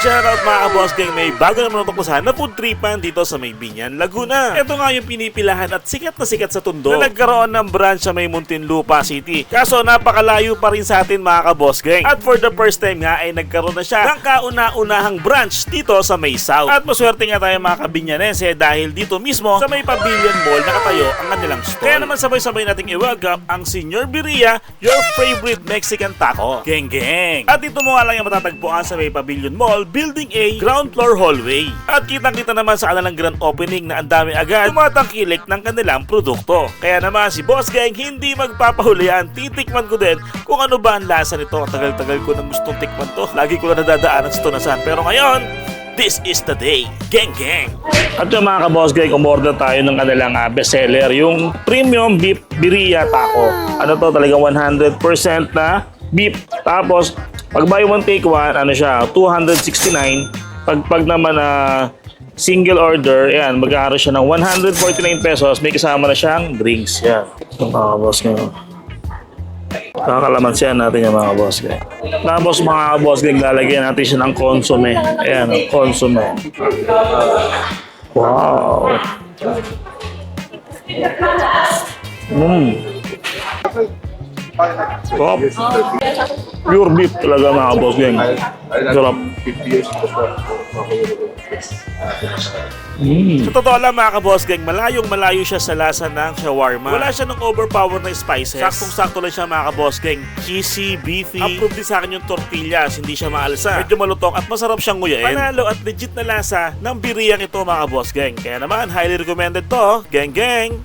shoutout mga ka-boss gang, may bago naman natuklasan na food tripan dito sa may Binyan, Laguna. Ito nga yung pinipilahan at sikat na sikat sa Tondo na nagkaroon ng branch sa may Muntinlupa City. Kaso napakalayo pa rin sa atin mga ka-boss gang. At for the first time nga ay nagkaroon na siya ng kauna-unahang branch dito sa may South. At maswerte nga tayo mga kabinyanense dahil dito mismo sa may Pavilion Mall nakatayo ang kanilang store. Kaya naman sabay-sabay nating i-welcome ang Senior Birria, your favorite Mexican taco. Geng geng! At dito mo nga lang yung matatagpuan sa may Pavilion Mall, Building A, ground floor hallway. At kitang-kita naman sa kanilang grand opening na ang dami agad tumatangkilik ng kanilang produkto. Kaya naman si Boss Gang hindi magpapahulian, titikman ko din kung ano ba ang lasa nito. Tagal-tagal ko nang gustong tikman to. Lagi ko lang nadadaanan sa tunasan. Pero ngayon, This is the day. Gang gang. At yung mga ka-boss gang, umorder tayo ng kanilang uh, bestseller, yung premium beef birria taco. Ano to, talagang 100% na beef. Tapos, pag buy one take one, ano siya, 269. Pag, pag naman na single order, yan, mag-aaral siya ng 149 pesos. May kasama na siyang drinks. Yan. Yung mga boss gang. Kakalamansiyan natin yung mga boss gang. Tapos mga boss gang, lalagyan natin siya ng consomme. Ayan, consomme. Wow. Mmm. Top. Pure beef talaga mga boss gang. Sarap. Mm. Sa totoo lang mga ka-boss gang, malayong malayo siya sa lasa ng shawarma. Wala siya ng overpower na spices. Saktong-sakto lang siya mga ka-boss gang. Cheesy, beefy. Approve din sa akin yung tortillas, hindi siya maalsa. Medyo malutong at masarap siyang nguyain. Panalo at legit na lasa ng biriyang ito mga ka-boss gang. Kaya naman, highly recommended to. Gang gang!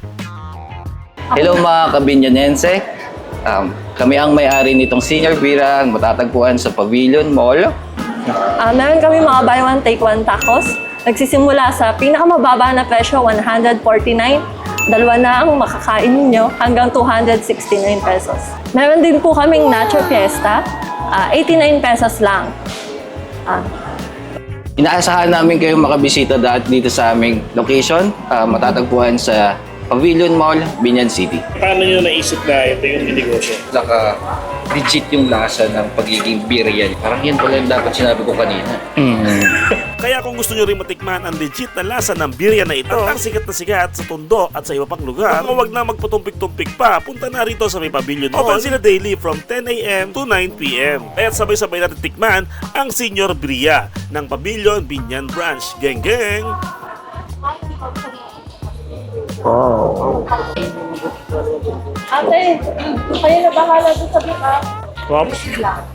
Hello mga kabinyanense. Um, kami ang may-ari nitong Senior Bira, matatagpuan sa Pavilion Mall. Ah, meron kami mga buy one take one tacos. Nagsisimula sa pinakamababa na presyo 149. Dalawa na ang makakain ninyo hanggang 269 pesos. Meron din po kaming Nacho Fiesta. ah, 89 pesos lang. Ah, Inaasahan namin kayong makabisita dahil dito sa aming location, ah, matatagpuan sa Pavilion Mall, Binyan City. Paano nyo naisip na ito yung negosyo? Naka legit yung lasa ng pagiging biryan. Parang yan pala yung dapat sinabi ko kanina. Kaya kung gusto nyo rin matikman ang legit na lasa ng birya na ito, ang sikat na sikat sa Tondo at sa iba pang lugar, kung huwag na magpatumpik-tumpik pa, punta na rito sa may pavilion mall. Open sila daily from 10 a.m. to 9 p.m. At sabay-sabay natin tikman ang Senior Birria ng Pavilion Binyan Branch. Geng Wow. Ate, kayo na bahala doon sa buka. Wow. Lang.